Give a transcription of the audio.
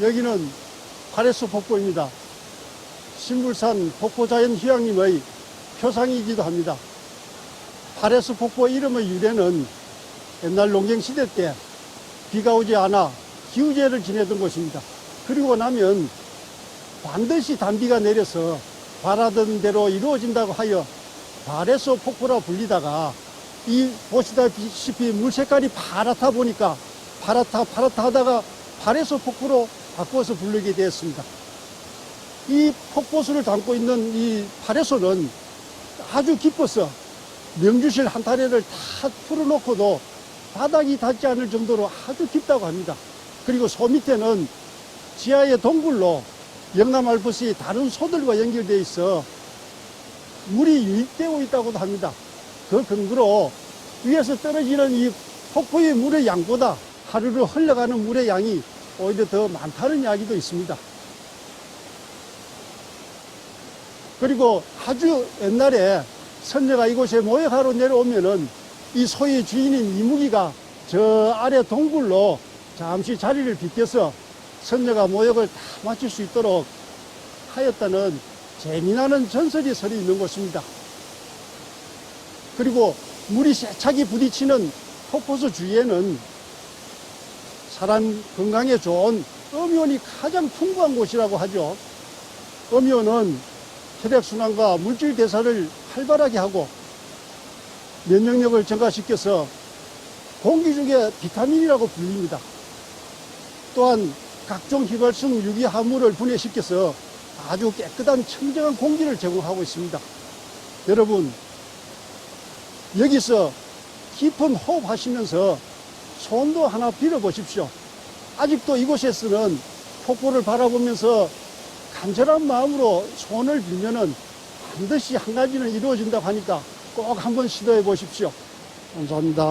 여기는 파레스 폭포입니다. 신불산 폭포자연 휴양림의 표상이기도 합니다. 파레스 폭포 이름의 유래는 옛날 농경시대 때 비가 오지 않아 기우제를 지내던 곳입니다. 그리고 나면 반드시 단비가 내려서 바라던 대로 이루어진다고 하여 바레소 폭포라 불리다가 이 보시다시피 물 색깔이 파랗다 보니까 파랗다 파랗다 하다가 바레소 폭포로 바꿔서 부르게 되었습니다. 이 폭포수를 담고 있는 이 파레소는 아주 깊어서 명주실 한 타래를 다 풀어놓고도 바닥이 닿지 않을 정도로 아주 깊다고 합니다. 그리고 소 밑에는 지하의 동굴로 영남 알프스의 다른 소들과 연결되어 있어 물이 유입되고 있다고도 합니다. 그 근거로 위에서 떨어지는 이 폭포의 물의 양보다 하루를 흘러가는 물의 양이 오히려 더 많다는 이야기도 있습니다. 그리고 아주 옛날에 선녀가 이곳에 모욕하러 내려오면은 이 소의 주인인 이무기가 저 아래 동굴로 잠시 자리를 비켜서 선녀가 모욕을 다 마칠 수 있도록 하였다는 재미나는 전설이 서리 있는 곳입니다. 그리고 물이 세차게 부딪히는 폭포수 주위에는 사람 건강에 좋은 음이온이 가장 풍부한 곳이라고 하죠. 음이온은 혈액순환과 물질 대사를 활발하게 하고 면역력을 증가시켜서 공기 중에 비타민이라고 불립니다. 또한 각종 휘발성 유기화물을 분해시켜서 아주 깨끗한 청정한 공기를 제공하고 있습니다. 여러분, 여기서 깊은 호흡하시면서 손도 하나 빌어보십시오. 아직도 이곳에서는 폭포를 바라보면서 간절한 마음으로 손을 빌면은 반드시 한 가지는 이루어진다고 하니까 꼭 한번 시도해 보십시오. 감사합니다.